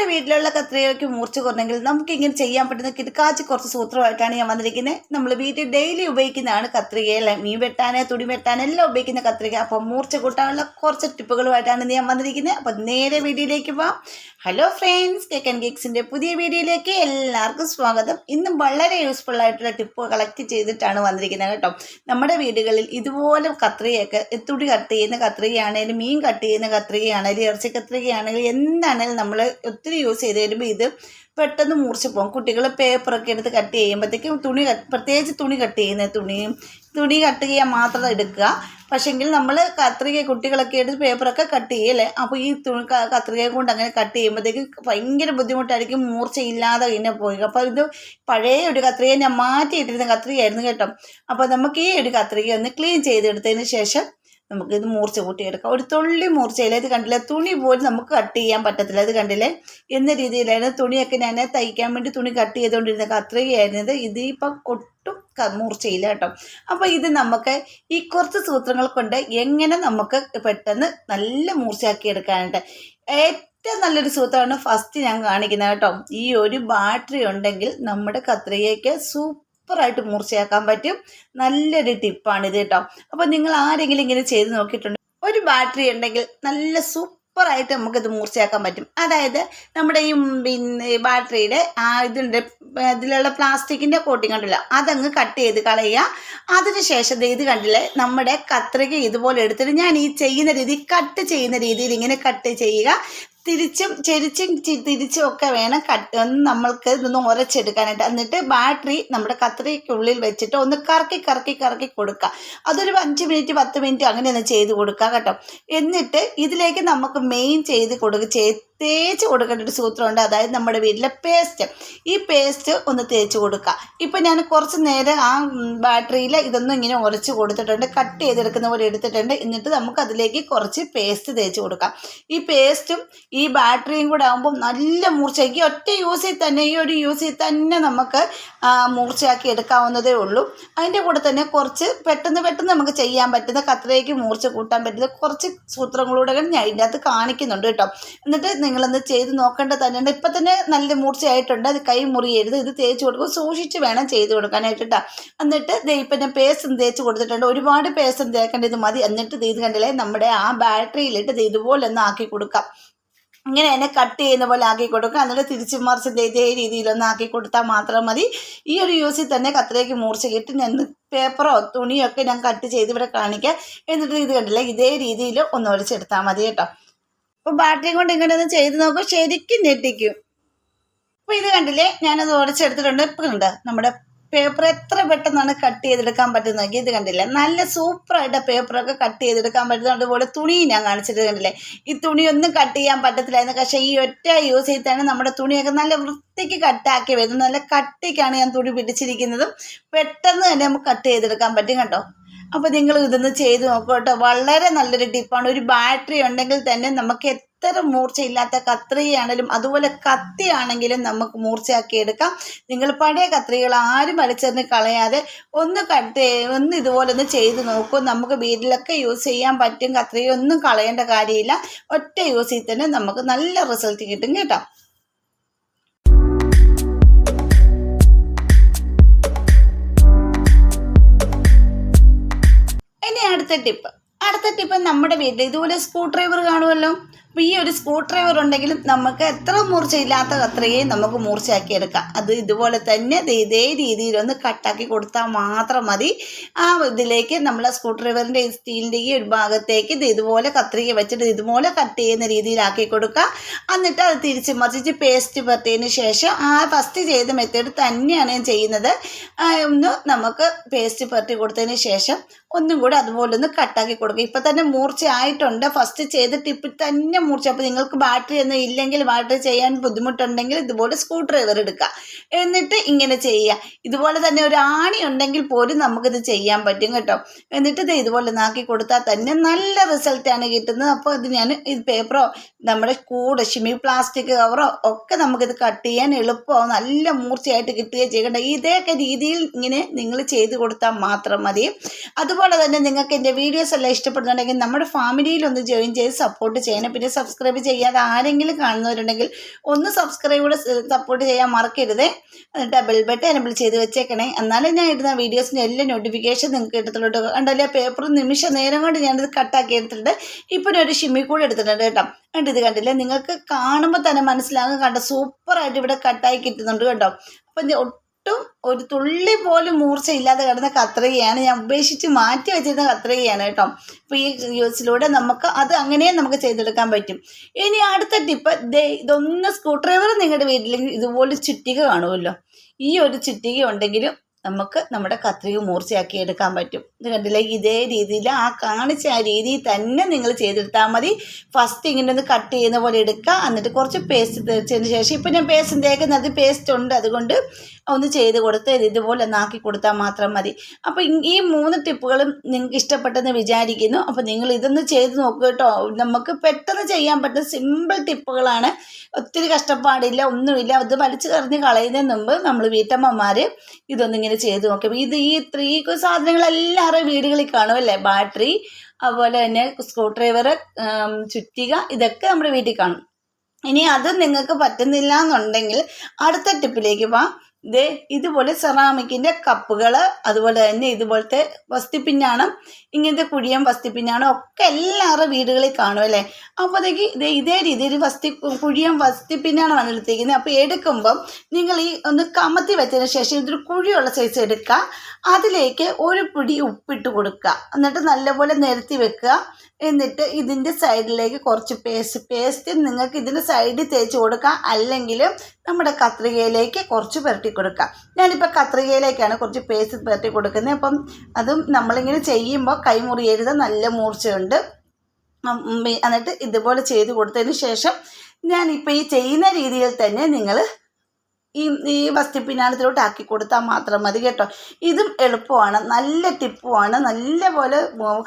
നമ്മുടെ വീട്ടിലുള്ള കത്രികയ്ക്ക് മൂർച്ച കുറഞ്ഞെങ്കിൽ നമുക്ക് ഇങ്ങനെ ചെയ്യാൻ പറ്റുന്ന കിടക്കാച്ചി കുറച്ച് സൂത്രമായിട്ടാണ് ഞാൻ വന്നിരിക്കുന്നത്. നമ്മൾ വീട്ടിൽ ഡെയിലി ഉപയോഗിക്കുന്നതാണ് കത്രികയെല്ലാം മീൻ വെട്ടാൻ തുണി വെട്ടാൻ എല്ലാം ഉപയോഗിക്കുന്ന കത്രിക. അപ്പോൾ മൂർച്ച കൂട്ടാനുള്ള കുറച്ച് ടിപ്പുകളുമായിട്ടാണ് ഞാൻ വന്നിരിക്കുന്നത്. അപ്പോൾ നേരെ വീഡിയോയിലേക്ക് പോവാം. ഹലോ ഫ്രണ്ട്സ് കേക്ക് ആൻഡ് കേക്സിന്റെ പുതിയ വീഡിയോയിലേക്ക് എല്ലാവർക്കും സ്വാഗതം. ഇന്നും വളരെ യൂസ്ഫുൾ ആയിട്ടുള്ള ടിപ്പ് കളക്ട് ചെയ്തിട്ടാണ് വന്നിരിക്കുന്നത് കേട്ടോ. നമ്മുടെ വീടുകളിൽ ഇതുപോലെ കത്രികയൊക്കെ തുടി കട്ട് ചെയ്യുന്ന കത്രികയാണെങ്കിലും മീൻ കട്ട് ചെയ്യുന്ന കത്രികയാണെങ്കിലും ഇറച്ചി കത്രികയാണെങ്കിലും എന്താണെങ്കിലും നമ്മൾ ഒത്തിരി യൂസ് ചെയ്ത് കഴിയുമ്പോൾ ഇത് പെട്ടെന്ന് മൂർച്ച പോകും കുട്ടികൾ പേപ്പറൊക്കെ എടുത്ത് കട്ട് ചെയ്യുമ്പോഴത്തേക്കും തുണി പ്രത്യേകിച്ച് തുണി കട്ട് ചെയ്യുന്ന തുണിയും തുണി കട്ട് ചെയ്യാൻ മാത്രം എടുക്കുക. പക്ഷെങ്കിൽ നമ്മൾ കത്രിക കുട്ടികളൊക്കെ എടുത്ത് പേപ്പറൊക്കെ കട്ട് ചെയ്യല്ലേ അപ്പോൾ ഈ തുണി കത്രിക കൊണ്ട് അങ്ങനെ കട്ട് ചെയ്യുമ്പോഴത്തേക്കും ഭയങ്കര ബുദ്ധിമുട്ടായിരിക്കും. മൂർച്ചയില്ലാതെ ഇങ്ങനെ പോയി. അപ്പോൾ ഇത് പഴയ ഒരു കത്രിക ഞാൻ മാറ്റിയിട്ടിരുന്ന കത്രികയായിരുന്നു കേട്ടോ. അപ്പോൾ നമുക്ക് ഈ ഒരു കത്രിക ഒന്ന് ക്ലീൻ ചെയ്തെടുത്തതിന് ശേഷം നമുക്ക് ഇത് മൂർച്ച കൂട്ടിയെടുക്കാം. ഒരു തുള്ളി മൂർച്ചയില്ല ഇത് കണ്ടില്ല? തുണി പോലും നമുക്ക് കട്ട് ചെയ്യാൻ പറ്റത്തില്ല. ഇത് കണ്ടില്ലേ? എന്ന രീതിയിലായിരുന്നു തുണിയൊക്കെ ഞാൻ തയ്ക്കാൻ വേണ്ടി തുണി കട്ട് ചെയ്തുകൊണ്ടിരുന്നത്. അത്രയായിരുന്നത്. ഇതിപ്പം ഒട്ടും മൂർച്ചയില്ല കേട്ടോ. അപ്പോൾ ഇത് നമുക്ക് ഈ കുറച്ച് സൂത്രങ്ങൾ കൊണ്ട് എങ്ങനെ നമുക്ക് പെട്ടെന്ന് നല്ല മൂർച്ചയാക്കി എടുക്കാനായിട്ട്. ഏറ്റവും നല്ലൊരു സൂത്രമാണ് ഫസ്റ്റ് ഞാൻ കാണിക്കുന്നത് കേട്ടോ. ഈ ഒരു ബാറ്ററി ഉണ്ടെങ്കിൽ നമ്മുടെ കത്രികയ്ക്ക് സൂപ്പറായിട്ട് മൂർച്ചയാക്കാൻ പറ്റും. നല്ലൊരു ടിപ്പാണിത് കേട്ടോ. അപ്പോൾ നിങ്ങൾ ആരെങ്കിലും ഇങ്ങനെ ചെയ്ത് നോക്കിയിട്ടുണ്ട് ഒരു ബാറ്ററി ഉണ്ടെങ്കിൽ നല്ല സൂപ്പറായിട്ട് നമുക്കിത് മൂർച്ചയാക്കാൻ പറ്റും. അതായത് നമ്മുടെ ഈ പിന്നെ ബാറ്ററിയുടെ ആ ഇതുണ്ട് ഇതിലുള്ള പ്ലാസ്റ്റിക്കിന്റെ കോട്ടിങ് കണ്ടില്ല അതങ്ങ് കട്ട് ചെയ്ത് കളയുക. അതിനുശേഷം ഇത് കണ്ടില്ലേ നമ്മുടെ കത്രിക ഇതുപോലെ എടുത്തിട്ട് ഞാൻ ഈ ചെയ്യുന്ന രീതി കട്ട് ചെയ്യുന്ന രീതിയിൽ ഇങ്ങനെ കട്ട് ചെയ്യുക. തിരിച്ചും ചെരിച്ചും തിരിച്ചും ഒക്കെ വേണം കട്ട് ഒന്ന് നമ്മൾക്ക് ഇതൊന്ന് ഉരച്ചെടുക്കാനായിട്ട് എന്നിട്ട് ബാറ്ററി നമ്മുടെ കത്രിക്കുള്ളിൽ വെച്ചിട്ട് ഒന്ന് കറക്കി കറക്കി കറക്കി കൊടുക്കുക അതൊരു അഞ്ച് മിനിറ്റ് പത്ത് മിനിറ്റ് അങ്ങനെ ഒന്ന് ചെയ്ത് കൊടുക്കുക കേട്ടോ. എന്നിട്ട് ഇതിലേക്ക് നമുക്ക് മെയിൻ ചെയ്ത് കൊടുക്കുക തേച്ച് കൊടുക്കേണ്ട ഒരു സൂത്രമുണ്ട്. അതായത് നമ്മുടെ വീട്ടിലെ പേസ്റ്റ് ഈ പേസ്റ്റ് ഒന്ന് തേച്ച് കൊടുക്കുക. ഇപ്പം ഞാൻ കുറച്ച് നേരം ആ ബാറ്ററിയിൽ ഇതൊന്നും ഇങ്ങനെ ഉരച്ച് കൊടുത്തിട്ടുണ്ട്. കട്ട് ചെയ്തെടുക്കുന്ന പോലെ എടുത്തിട്ടുണ്ട്. എന്നിട്ട് നമുക്ക് അതിലേക്ക് കുറച്ച് പേസ്റ്റ് തേച്ച് കൊടുക്കാം. ഈ പേസ്റ്റും ഈ ബാറ്ററിയും കൂടെ ആകുമ്പോൾ നല്ല മൂർച്ചയാക്കി ഒറ്റ യൂസിൽ തന്നെ ഈ ഒരു യൂസിൽ തന്നെ നമുക്ക് മൂർച്ചയാക്കി എടുക്കാവുന്നതേ ഉള്ളൂ. അതിന്റെ കൂടെ തന്നെ കുറച്ച് പെട്ടെന്ന് പെട്ടെന്ന് നമുക്ക് ചെയ്യാൻ പറ്റുന്ന കത്രയ്ക്ക് മൂർച്ച കൂട്ടാൻ പറ്റുന്ന കുറച്ച് സൂത്രങ്ങളൂടെ ഞാൻ ഇതിന്റെ അകത്ത് കാണിക്കുന്നുണ്ട് കേട്ടോ. എന്നിട്ട് നിങ്ങളൊന്ന് ചെയ്ത് നോക്കേണ്ടത് തന്നെയുണ്ട്. ഇപ്പം തന്നെ നല്ല മൂർച്ചയായിട്ടുണ്ട്. അത് കൈ മുറിയരുത്. ഇത് തേച്ച് കൊടുക്കും. സൂക്ഷിച്ച് വേണം ചെയ്ത് കൊടുക്കാനായിട്ട് എന്നിട്ട് ഇപ്പം ഞാൻ പേസ്റ്റ് തേച്ച് കൊടുത്തിട്ടുണ്ട്. ഒരുപാട് പേസ്റ്റും തേക്കേണ്ടത് മതി. എന്നിട്ട് ഇത് കണ്ടില്ലേ? നമ്മുടെ ആ ബാറ്ററിയിലിട്ട് ഇതുപോലെ ഒന്ന് ആക്കി കൊടുക്കാം. ഇങ്ങനെ തന്നെ കട്ട് ചെയ്യുന്ന പോലെ ആക്കി കൊടുക്കുക. എന്നിട്ട് തിരിച്ചു മറിച്ച് ഇതേ രീതിയിലൊന്ന് ആക്കി കൊടുത്താൽ മാത്രം മതി. ഈ ഒരു യൂസിൽ തന്നെ കത്തിലേക്ക് മൂർച്ച കിട്ടി. ഞാൻ പേപ്പറോ തുണിയോ ഒക്കെ ഞാൻ കട്ട് ചെയ്ത് ഇവിടെ കാണിക്കാം. എന്നിട്ട് ഇത് കണ്ടില്ലേ? ഇതേ രീതിയിൽ ഒന്ന് ഒഴിച്ചെടുത്താൽ മതി കേട്ടോ. അപ്പോൾ ബാറ്ററി കൊണ്ട് ഇങ്ങനെ ഒന്ന് ചെയ്ത് നോക്കും ശരിക്കും ഞെട്ടിക്കും. അപ്പോൾ ഇത് കണ്ടില്ലേ? ഞാനത് ഉടച്ചെടുത്തിട്ടുണ്ട്. ഇപ്പം ഉണ്ട് നമ്മുടെ പേപ്പർ എത്ര പെട്ടെന്നാണ് കട്ട് ചെയ്തെടുക്കാൻ പറ്റുന്നത് നോക്കി. ഇത് കണ്ടില്ലേ? നല്ല സൂപ്പറായിട്ട് പേപ്പറൊക്കെ കട്ട് ചെയ്തെടുക്കാൻ പറ്റുന്നത്. അതുപോലെ തുണി ഞാൻ കാണിച്ചിട്ട് കണ്ടില്ലേ? ഈ തുണിയൊന്നും കട്ട് ചെയ്യാൻ പറ്റത്തില്ലായിരുന്നു പക്ഷേ ഈ ഒറ്റ യൂസ് ചെയ്തിട്ടാണ് നമ്മുടെ തുണിയൊക്കെ നല്ല വൃത്തിക്ക് കട്ടാക്കി വരുന്നത് നല്ല കട്ടിക്കാണ് ഞാൻ തുണി പിടിച്ചിരിക്കുന്നതും. പെട്ടെന്ന് തന്നെ നമുക്ക് കട്ട് ചെയ്തെടുക്കാൻ പറ്റും. കേട്ടോ അപ്പോൾ നിങ്ങൾ ഇതൊന്ന് ചെയ്ത് നോക്കൂ വളരെ നല്ലൊരു ടിപ്പാണ് ഒരു ബാറ്ററി ഉണ്ടെങ്കിൽ തന്നെ നമുക്ക് എത്ര മൂർച്ചയില്ലാത്ത കത്രികയാണെങ്കിലും അതുപോലെ കത്തിയാണെങ്കിലും നമുക്ക് മൂർച്ചയാക്കി എടുക്കാം. നിങ്ങൾ പഴയ കത്രികൾ ആരും വലിച്ചെറിഞ്ഞ് കളയാതെ ഒന്ന് കട്ട് ഒന്ന് ഇതുപോലെ ഒന്ന് ചെയ്ത് നോക്കൂ. നമുക്ക് വീട്ടിലൊക്കെ യൂസ് ചെയ്യാൻ പറ്റും കത്രിക. ഒന്നും കളയേണ്ട കാര്യമില്ല. ഒറ്റ യൂസിൽ തന്നെ നമുക്ക് നല്ല റിസൾട്ട് കിട്ടും കേട്ടോ. അടുത്ത ടിപ്പ് അടുത്ത ടിപ്പ് നമ്മുടെ വീട്ടിൽ ഇതുപോലെ സ്ക്രൂ ഡ്രൈവർ കാണുമല്ലോ. അപ്പോൾ ഈ ഒരു സ്ക്രൂ ഡ്രൈവർ ഉണ്ടെങ്കിലും നമുക്ക് എത്ര മൂർച്ചയില്ലാത്ത കത്രികയും നമുക്ക് മൂർച്ചയാക്കി എടുക്കാം അത് ഇതുപോലെ തന്നെ ഇതേ രീതിയിലൊന്ന് കട്ടാക്കി കൊടുത്താൽ മാത്രം മതി. ആ ഇതിലേക്ക് നമ്മൾ സ്ക്രൂ ഡ്രൈവറിന്റെ സ്റ്റീലിന്റെ ഈ ഒരു ഭാഗത്തേക്ക് ഇത് ഇതുപോലെ കത്രിക വെച്ചിട്ട് ഇതുപോലെ കട്ട് ചെയ്യുന്ന രീതിയിലാക്കി കൊടുക്കുക. എന്നിട്ട് അത് തിരിച്ച് മറിച്ച് പേസ്റ്റ് പറ്റിയതിന് ശേഷം ആ ഫസ്റ്റ് ചെയ്ത മെത്തേഡ് തന്നെയാണ് ഞാൻ ചെയ്യുന്നത്. ഒന്ന് നമുക്ക് പേസ്റ്റ് പറ്റി കൊടുത്തതിന് ശേഷം ഒന്നും കൂടെ അതുപോലെ ഒന്ന് കട്ടാക്കി കൊടുക്കുക. ഇപ്പം തന്നെ മൂർച്ചയായിട്ടുണ്ട്. ഫസ്റ്റ് ചെയ്ത ടിപ്പിൽ തന്നെ മൂർച്ച അപ്പോൾ നിങ്ങൾക്ക് ബാറ്ററി ഒന്നും ഇല്ലെങ്കിൽ ബാറ്ററി ചെയ്യാൻ ബുദ്ധിമുട്ടുണ്ടെങ്കിൽ ഇതുപോലെ സ്ക്രൂ ഡ്രൈവർ എടുക്കുക. എന്നിട്ട് ഇങ്ങനെ ചെയ്യുക. ഇതുപോലെ തന്നെ ഒരു ആണി ഉണ്ടെങ്കിൽ പോലും നമുക്കിത് ചെയ്യാൻ പറ്റും കേട്ടോ. എന്നിട്ട് ഇത് ഇതുപോലെ നാക്കി കൊടുത്താൽ തന്നെ നല്ല റിസൾട്ടാണ് കിട്ടുന്നത്. അപ്പോൾ ഇത് ഞാൻ ഇത് പേപ്പറോ നമ്മുടെ കൂടെ ഷിമി പ്ലാസ്റ്റിക് കവറോ ഒക്കെ നമുക്കിത് കട്ട് ചെയ്യാൻ എളുപ്പമാവും നല്ല മൂർച്ചയായിട്ട് കിട്ടുകയും ചെയ്യണ്ട ഇതേയൊക്കെ രീതിയിൽ ഇങ്ങനെ നിങ്ങൾ ചെയ്ത് കൊടുത്താൽ മാത്രം മതി. അതുപോലെ തന്നെ നിങ്ങൾക്ക് എന്റെ വീഡിയോസ് എല്ലാം ഇഷ്ടപ്പെടുന്നുണ്ടെങ്കിൽ നമ്മുടെ ഫാമിലിയിൽ ഒന്ന് ജോയിൻ ചെയ്ത് സപ്പോർട്ട് ചെയ്യണം. പിന്നെ സബ്സ്ക്രൈബ് ചെയ്യാതെ ആരെങ്കിലും കാണുന്നവരുണ്ടെങ്കിൽ ഒന്ന് സബ്സ്ക്രൈബ് കൂടെ സപ്പോർട്ട് ചെയ്യാൻ മറക്കരുത്. എന്നിട്ട് ബെട്ട് എനബിൾ ചെയ്ത് വെച്ചേക്കണേ. എന്നാലും ഞാൻ ഇടുന്ന വീഡിയോസിന്റെ എല്ലാ നോട്ടിഫിക്കേഷൻ നിങ്ങൾക്ക് എടുത്തിട്ടുണ്ട് കണ്ടല്ലേ പേപ്പർ നിമിഷ നേരം കൊണ്ട് ഞാനിത് കട്ടാക്കി എടുത്തിട്ടുണ്ട്. ഇപ്പം ഒരു ഷിമ്മി കൂടെ എടുത്തിട്ടുണ്ട് കേട്ടോ. കണ്ടിത് കണ്ടില്ലേ? നിങ്ങൾക്ക് കാണുമ്പോൾ തന്നെ മനസ്സിലാകും. കണ്ടോ സൂപ്പറായിട്ട് ഇവിടെ കട്ടായി കിട്ടുന്നുണ്ട് കേട്ടോ. അപ്പം ഒട്ടും ഒരു തുള്ളി പോലും മൂർച്ചയില്ലാതെ കിടന്ന കത്രികയാണ്. ഞാൻ ഉപേക്ഷിച്ച് മാറ്റി വെച്ചിരുന്ന കത്രികയാണ് കേട്ടോ. അപ്പോൾ ഈ യൂസിലൂടെ നമുക്ക് അത് അങ്ങനെ നമുക്ക് ചെയ്തെടുക്കാൻ പറ്റും. ഇനി അടുത്ത ടിപ്പ് ദേ ഇതൊന്ന് സ്ക്രൂ ഡ്രൈവർ നിങ്ങളുടെ വീട്ടിൽ ഇതുപോലെ ചുറ്റിക കാണുമല്ലോ. ഈ ഒരു ചുറ്റിക ഉണ്ടെങ്കിലും നമുക്ക് നമ്മുടെ കത്രിക മൂർച്ചയാക്കി എടുക്കാൻ പറ്റും. ഇത് കണ്ടില്ലേ? ഇതേ രീതിയിൽ ആ കാണിച്ച ആ രീതിയിൽ തന്നെ നിങ്ങൾ ചെയ്തെടുത്താൽ മതി. ഫസ്റ്റ് ഇങ്ങനെ ഒന്ന് കട്ട് ചെയ്യുന്ന പോലെ എടുക്കുക. എന്നിട്ട് കുറച്ച് പേസ്റ്റ് തേച്ചതിന് ശേഷം ഇപ്പം ഞാൻ പേസ്റ്റ് തേക്കുന്നത് പേസ്റ്റ് ഉണ്ട്. അതുകൊണ്ട് ഒന്ന് ചെയ്ത് കൊടുത്ത് ഇത് ഇതുപോലെ ഒന്ന് ആക്കി കൊടുത്താൽ മാത്രം മതി. അപ്പോൾ ഈ മൂന്ന് ടിപ്പുകളും നിങ്ങൾക്ക് ഇഷ്ടപ്പെട്ടെന്ന് വിചാരിക്കുന്നു. അപ്പോൾ നിങ്ങൾ ഇതൊന്ന് ചെയ്ത് നോക്കുക കേട്ടോ. നമുക്ക് പെട്ടെന്ന് ചെയ്യാൻ പറ്റുന്ന സിമ്പിൾ ടിപ്പുകളാണ്. ഒത്തിരി കഷ്ടപ്പാടില്ല ഒന്നുമില്ല. അത് വലിച്ചു കറിഞ്ഞ് കളയുന്നതിന് മുമ്പ് നമ്മൾ വീട്ടമ്മമാർ ഇതൊന്നിങ്ങനെ ചെയ്ത് നോക്കും. ഇത് ഈ ത്രീ സാധനങ്ങളെല്ലാവരും വീടുകളിൽ കാണും അല്ലേ? ബാറ്ററി അതുപോലെ തന്നെ സ്ക്രൂ ഡ്രൈവർ ചുറ്റിക ഇതൊക്കെ നമ്മുടെ വീട്ടിൽ കാണും. ഇനി അത് നിങ്ങൾക്ക് പറ്റുന്നില്ല എന്നുണ്ടെങ്കിൽ അടുത്ത ടിപ്പിലേക്ക് പോവാം ദേ ഇതുപോലെ സെറാമിക്കിന്റെ കപ്പുകൾ അതുപോലെ തന്നെ ഇതുപോലത്തെ വസ്തിപ്പിഞ്ഞാണം ഇങ്ങനത്തെ കുഴിയും വസ്തിപ്പിഞ്ഞാണം ഒക്കെ എല്ലാവരുടെ വീടുകളിൽ കാണും അല്ലേ? അപ്പോഴത്തേക്ക് ഇതേ ഇതേ രീതിയിൽ വസ്തി കുഴിയും വസ്തിപ്പിഞ്ഞാണമാണ് എടുത്തിരിക്കുന്നത്. അപ്പോൾ എടുക്കുമ്പം നിങ്ങൾ ഈ ഒന്ന് കമത്തി വെച്ചതിന് ശേഷം ഇതൊരു കുഴിയുള്ള സൈസ് എടുക്കുക. അതിലേക്ക് ഒരു പിടി ഉപ്പിട്ട് കൊടുക്കുക. എന്നിട്ട് നല്ലപോലെ നിരത്തി വെക്കുക. എന്നിട്ട് ഇതിന്റെ സൈഡിലേക്ക് കുറച്ച് പേസ്റ്റ് പേസ്റ്റ് നിങ്ങൾക്ക് ഇതിന്റെ സൈഡിൽ തേച്ച് കൊടുക്കാം. അല്ലെങ്കിൽ നമ്മുടെ കത്രികയിലേക്ക് കുറച്ച് പുരട്ടി കൊടുക്കാം. ഞാനിപ്പോൾ കത്രികയിലേക്കാണ് കുറച്ച് പേസ്റ്റ് പുരട്ടി കൊടുക്കുന്നത്. അപ്പം അതും നമ്മളിങ്ങനെ ചെയ്യുമ്പോൾ കൈമുറിയരുത് നല്ല മൂർച്ചയുണ്ട്. എന്നിട്ട് ഇതുപോലെ ചെയ്ത് കൊടുത്തതിന് ശേഷം ഞാനിപ്പോൾ ഈ ചെയ്യുന്ന രീതിയിൽ തന്നെ നിങ്ങൾ ഈ ഈ വസ്തിപ്പിനാണത്തിലോട്ട് ആക്കി കൊടുത്താൽ മാത്രം മതി കേട്ടോ. ഇതും എളുപ്പമാണ് നല്ല ടിപ്പുമാണ് നല്ല പോലെ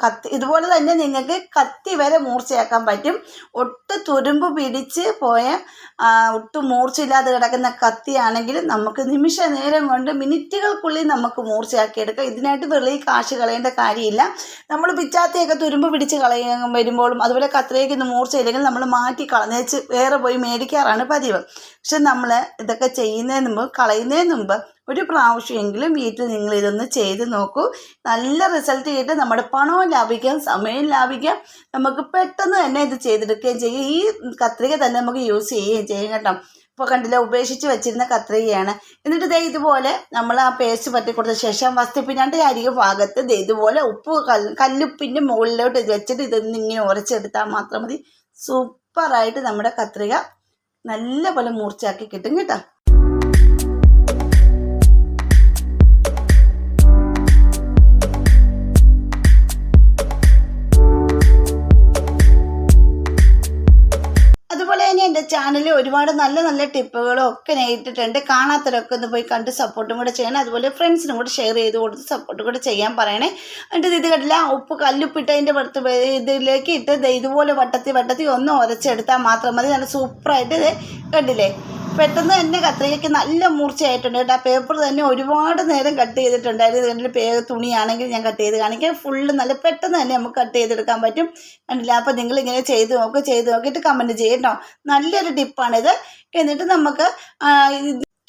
കത്തി ഇതുപോലെ തന്നെ നിങ്ങൾക്ക് കത്തി വരെ മൂർച്ചയാക്കാൻ പറ്റും. ഒട്ട് തുരുമ്പ് പിടിച്ച് പോയ ഒട്ടും മൂർച്ചയില്ലാതെ കിടക്കുന്ന കത്തിയാണെങ്കിൽ നമുക്ക് നിമിഷ നേരം കൊണ്ട് മിനിറ്റുകൾക്കുള്ളിൽ നമുക്ക് മൂർച്ചയാക്കി എടുക്കാം. ഇതിനായിട്ട് വെളി കാശ് കളയേണ്ട കാര്യമില്ല. നമ്മൾ പിച്ചാത്തിയൊക്കെ തുരുമ്പ് പിടിച്ച് കളയാൻ വരുമ്പോഴും അതുപോലെ കത്തിലേക്കൊന്നും മൂർച്ചയില്ലെങ്കിൽ നമ്മൾ മാറ്റി കളഞ്ഞേച്ച് വേറെ പോയി മേടിക്കാറാണ് പതിവ്. പക്ഷെ നമ്മൾ ഇതൊക്കെ ചെയ്യുന്നതിന് മുമ്പ് കളയുന്നതിന് മുമ്പ് ഒരു പ്രാവശ്യമെങ്കിലും വീട്ടിൽ നിങ്ങൾ ഇതൊന്ന് ചെയ്ത് നോക്കൂ. നല്ല റിസൾട്ട് കിട്ടും. നമ്മുടെ പണവും ലാഭിക്കാം സമയം ലാഭിക്കാം. നമുക്ക് പെട്ടെന്ന് തന്നെ ഇത് ചെയ്തെടുക്കുകയും ചെയ്യും. ഈ കത്രിക തന്നെ നമുക്ക് യൂസ് ചെയ്യുകയും ചെയ്യും കേട്ടോ. ഇപ്പോൾ കണ്ടില്ല ഉപേക്ഷിച്ച് വെച്ചിരുന്ന കത്രികയാണ്. എന്നിട്ട് ദേ ഇതുപോലെ നമ്മൾ ആ പേസ്റ്റ് പറ്റി കൊടുത്ത ശേഷം വസ്തുപ്പിനാണ്ട് അരിക ഭാഗത്ത് ദേ ഇതുപോലെ ഉപ്പ് കല്ല് കല്ലുപ്പിന്റെ മുകളിലോട്ട് വെച്ചിട്ട് ഇതൊന്ന് ഇങ്ങനെ ഉരച്ചെടുത്താൽ മാത്രം മതി. സൂപ്പറായിട്ട് നമ്മുടെ കത്രിക നല്ല പോലെ മൂർച്ചയാക്കി കിട്ടും കേട്ടോ. ചാനലിൽ ഒരുപാട് നല്ല നല്ല ടിപ്പുകളും ഒക്കെ ഞാൻ ഇട്ടിട്ടുണ്ട് കാണാത്തവരൊക്കെ ഒന്ന് പോയി കണ്ട് സപ്പോർട്ടും കൂടെ ചെയ്യണം. അതുപോലെ ഫ്രണ്ട്സിനും കൂടെ ഷെയർ ചെയ്ത് കൊടുത്ത് സപ്പോർട്ടും കൂടെ ചെയ്യാൻ പറയണേ. എന്നിട്ട് ഇത് കണ്ടില്ല ഉപ്പ് കല്ലുപ്പിട്ട് അതിന്റെ പുറത്ത് ഇതിലേക്ക് ഇട്ട് ഇതുപോലെ വട്ടത്തി വട്ടത്തി ഒന്ന് ഉരച്ചെടുത്താൽ മാത്രം മതി. നല്ല സൂപ്പറായിട്ട് ഇത് കണ്ടില്ലേ? പെട്ടെന്ന് തന്നെ കത്രികയ്ക്ക് നല്ല മൂർച്ചയായിട്ടുണ്ട് കേട്ടോ. പേപ്പർ തന്നെ ഒരുപാട് നേരം കട്ട് ചെയ്തിട്ടുണ്ടായിരുന്നു. ഇതിന്റെ പേ തുണിയാണെങ്കിൽ ഞാൻ കട്ട് ചെയ്ത് കാണിക്കാം. ഫുള്ള് നല്ല പെട്ടെന്ന് തന്നെ നമുക്ക് കട്ട് ചെയ്തെടുക്കാൻ പറ്റും. കണ്ടില്ല? അപ്പോൾ നിങ്ങൾ ഇങ്ങനെ ചെയ്ത് നോക്ക് ചെയ്ത് നോക്കിയിട്ട് കമന്റ് ചെയ്യട്ടോ നല്ലൊരു ടിപ്പാണിത് എന്നിട്ട് നമുക്ക്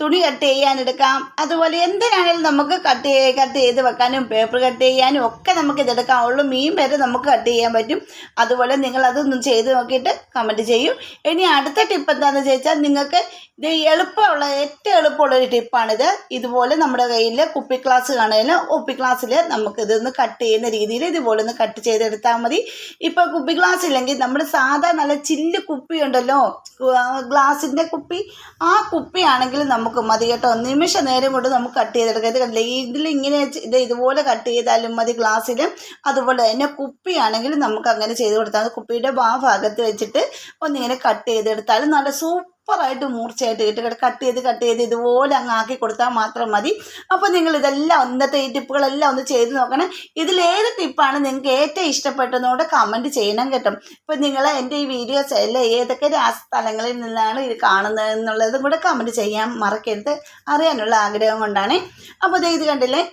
തുണി കട്ട് ചെയ്യാനെടുക്കാം. അതുപോലെ എന്തിനാണെങ്കിലും നമുക്ക് കട്ട് കട്ട് ചെയ്ത് വെക്കാനും പേപ്പർ കട്ട് ചെയ്യാനും ഒക്കെ നമുക്ക് ഇതെടുക്കാവുള്ളൂ. മീൻ വരെ നമുക്ക് കട്ട് ചെയ്യാൻ പറ്റും. അതുപോലെ നിങ്ങൾ അതൊന്നും ചെയ്ത് നോക്കിയിട്ട് കമന്റ് ചെയ്യും. ഇനി അടുത്ത ടിപ്പ് എന്താണെന്ന് ചോദിച്ചാൽ നിങ്ങൾക്ക് ഇത് എളുപ്പമുള്ള ഏറ്റവും എളുപ്പമുള്ള ഒരു ടിപ്പാണിത്. ഇതുപോലെ നമ്മുടെ കയ്യിൽ കുപ്പി ഗ്ലാസ് കാണുന്നതിന് കുപ്പി ഗ്ലാസ്സിൽ നമുക്ക് ഇതൊന്ന് കട്ട് ചെയ്യുന്ന രീതിയിൽ ഇതുപോലെ ഒന്ന് കട്ട് ചെയ്തെടുത്താൽ മതി. ഇപ്പോൾ കുപ്പി ഗ്ലാസ് ഇല്ലെങ്കിൽ നമ്മൾ സാധാ നല്ല ചില്ല് കുപ്പി ഉണ്ടല്ലോ ഗ്ലാസിന്റെ കുപ്പി. ആ കുപ്പിയാണെങ്കിൽ നമുക്ക് മതി കേട്ടോ. നിമിഷ നേരം കൊണ്ട് നമുക്ക് കട്ട് ചെയ്തെടുക്കാം. ഇത് കണ്ടില്ലേ? ഇതിൽ ഇങ്ങനെ ഇത് ഇതുപോലെ കട്ട് ചെയ്താലും മതി ഗ്ലാസ്സിൽ അതുപോലെ തന്നെ കുപ്പിയാണെങ്കിൽ നമുക്ക് അങ്ങനെ ചെയ്ത് കൊടുത്താൽ കുപ്പിയുടെ ആ ഭാഗത്ത് വെച്ചിട്ട് ഒന്നിങ്ങനെ കട്ട് ചെയ്തെടുത്താലും നല്ല സൂപ്പർ സൂപ്പറായിട്ട് മൂർച്ചയായിട്ട് കിട്ടും കട്ട് ചെയ്ത് കട്ട് ചെയ്ത് ഇതുപോലെ അങ്ങ് ആക്കി കൊടുത്താൽ മാത്രം മതി. അപ്പോൾ നിങ്ങൾ ഇതെല്ലാം ഇന്നത്തെ ഈ ടിപ്പുകളെല്ലാം ഒന്ന് ചെയ്ത് നോക്കണം. ഇതിലേത് ടിപ്പാണ് നിങ്ങൾക്ക് ഏറ്റവും ഇഷ്ടപ്പെട്ടതെന്നോട് കമന്റ് ചെയ്യണം കേട്ടോ. ഇപ്പോൾ നിങ്ങൾ എന്റെ ഈ വീഡിയോസ് എല്ലാം ഏതൊക്കെ സ്ഥലങ്ങളിൽ നിന്നാണ് ഇത് കാണുന്നത് എന്നുള്ളതും കൂടെ കമന്റ് ചെയ്യാൻ മറക്കരുത്. അറിയാനുള്ള ആഗ്രഹം കൊണ്ടാണ്. അപ്പോൾ ഇത് കണ്ടില്ലേ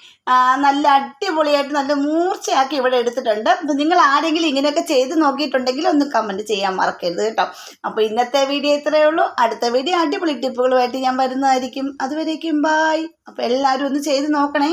നല്ല അടിപൊളിയായിട്ട് നല്ല മൂർച്ചയാക്കി ഇവിടെ എടുത്തിട്ടുണ്ട്. അപ്പം നിങ്ങൾ ആരെങ്കിലും ഇങ്ങനെയൊക്കെ ചെയ്ത് നോക്കിയിട്ടുണ്ടെങ്കിൽ ഒന്ന് കമന്റ് ചെയ്യാൻ മറക്കരുത് കേട്ടോ. അപ്പോൾ ഇന്നത്തെ വീഡിയോ ഇത്രയേ ഉള്ളൂ. അടുത്ത വീഡിയോ അടിപൊളി ടിപ്പുകളുമായിട്ട് ഞാൻ വരുന്നതായിരിക്കും. അതുവരേക്കും ബായ് അപ്പോൾ എല്ലാവരും ഒന്ന് ചെയ്ത് നോക്കണേ.